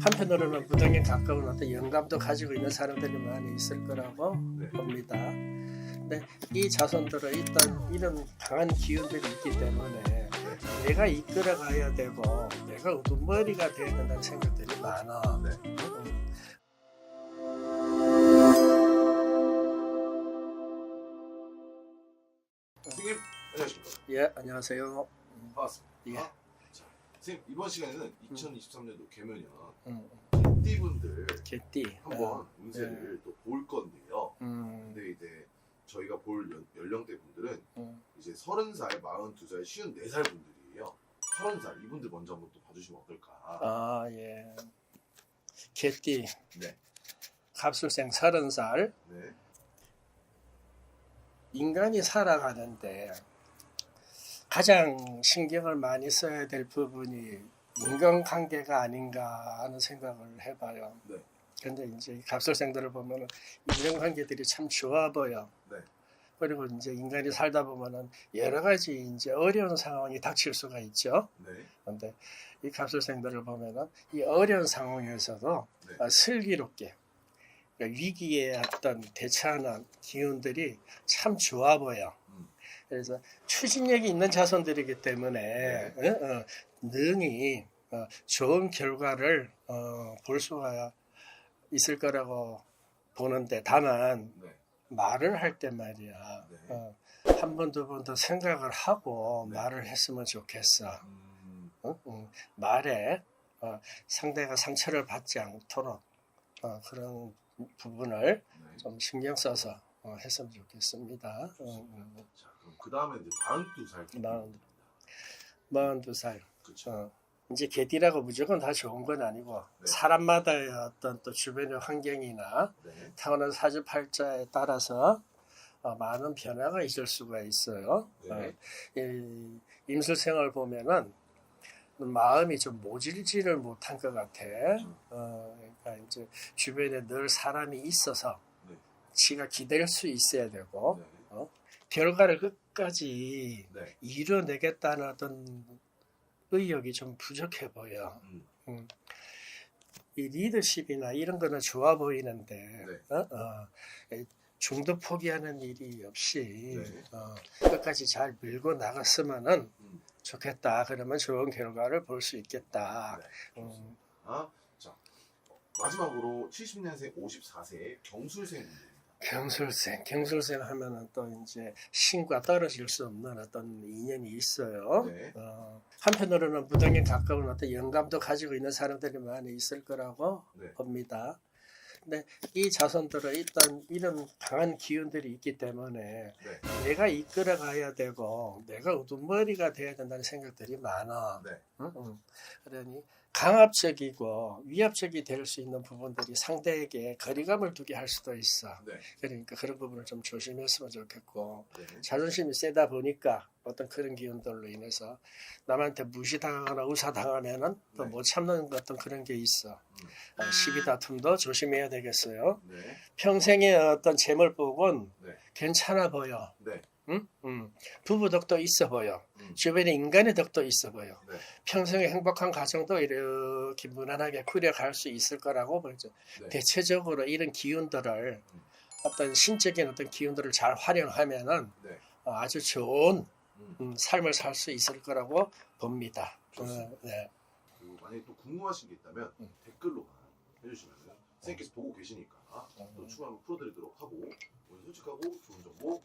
한편으로는 무당에 가까운 어떤 영감도 가지고 있는 사람들이 많이 있을 거라고 네. 봅니다. 근데 이 자손들은 일단 이런 강한 기운들이 있기 때문에 내가 이끌어가야 되고 내가 우두머리가 돼야 된다는 생각들이 많아. 네. 음. 선생님 안녕하십니까? 예, 안녕하세요. 반갑습니다. 예. 선생님 이번 시간에는 2023년도 개면연 음, 띠분들 개띠. 한번 운세를 또 볼 건데요. 음, 근데 이제 저희가 볼 연, 연령대 분들은 음. 이제 30살, 42살, 54살 분들이에요. 30살 이분들 먼저 한번 또 봐주시면 어떨까? 아, 예. 개띠. 네. 갑술생 서른 살 네. 인간이 살아가는데 가장 신경을 많이 써야 될 부분이 인간관계가 아닌가 하는 생각을 해봐요. 네. 근데 이제 이 갑술생들을 보면은 인간관계들이 참 좋아 보여. 네. 그리고 이제 인간이 살다 보면은 여러 가지 이제 어려운 상황이 닥칠 수가 있죠. 네. 근데 이 갑술생들을 보면은 이 어려운 상황에서도 네. 어, 슬기롭게 그러니까 위기에 어떤 대처하는 기운들이 참 좋아 보여. 음. 그래서 추진력이 있는 자손들이기 때문에 네. 어, 어, 능히 어, 좋은 결과를 어, 볼 수가 있을 거라고 보는데 다만 네. 말을 할 때 말이야 네. 어, 한번 두 번 더 생각을 하고 네. 말을 했으면 좋겠어. 음, 말에 어, 상대가 상처를 받지 않도록 어, 그런 부분을 네. 좀 신경 써서 어, 했으면 좋겠습니다. 어, 음, 자, 그럼 그 다음에 이제 42살. 마흔- 42살. 그렇죠. 어, 이제 개띠라고 무조건 다 좋은 건 아니고 네. 사람마다의 어떤 또 주변의 환경이나 네. 타고난 사주팔자에 따라서 어, 많은 변화가 있을 수가 있어요. 네. 어, 이 임술생을 보면은 마음이 좀 모질지를 못한 것 같아. 어, 그러니까 이제 주변에 늘 사람이 있어서 네. 지가 기댈 수 있어야 되고 네. 결과를 끝까지 네. 이뤄내겠다는 어떤 의욕이 좀 부족해 보여. 음, 이 리더십이나 이런 거는 좋아 보이는데 네. 어? 어, 중도 포기하는 일이 없이 네. 어, 끝까지 잘 밀고 나갔으면은 음. 좋겠다. 그러면 좋은 결과를 볼 수 있겠다. 네. 음, 아, 자 마지막으로 70년생 54세 경술생분들입니다. 경술생, 경술생 하면은 또 이제 신과 떨어질 수 없는 어떤 인연이 있어요. 네. 어, 한편으로는 무당에 가까운 어떤 영감도 가지고 있는 사람들이 많이 있을 거라고 네. 봅니다. 근데 이 자손들은 일단 이런 강한 기운들이 있기 때문에 네. 내가 이끌어 가야 되고 내가 우두머리가 돼야 된다는 생각들이 많아. 네. 응? 응. 그러니 강압적이고 위압적이 될 수 있는 부분들이 상대에게 거리감을 두게 할 수도 있어. 네. 그러니까 그런 부분을 좀 조심했으면 좋겠고 네. 자존심이 세다 보니까 어떤 그런 기운들로 인해서 남한테 무시당하거나 의사당하면은 또 네. 못 참는 어떤 그런 게 있어. 음. 어, 시비 다툼도 조심해야 되겠어요. 네. 평생의 어떤 재물복은 네. 괜찮아 보여. 네. 응? 응. 부부 덕도 있어 보여. 음. 주변에 인간의 덕도 있어 보여. 네. 평생의 행복한 가정도 이렇게 무난하게 꾸려갈 수 있을 거라고 보죠. 네. 대체적으로 이런 기운들을 음. 어떤 신적인 어떤 기운들을 잘 활용하면은 네. 어, 아주 좋은 음. 음, 삶을 살 수 있을 거라고 봅니다. 좋습니다. 어, 네. 만약에 또 궁금하신 게 있다면 음. 댓글로만 해주시면 선생님께서 보고 계시니까 또 음. 추가로 풀어드리도록 하고 오늘 솔직하고 좋은 정보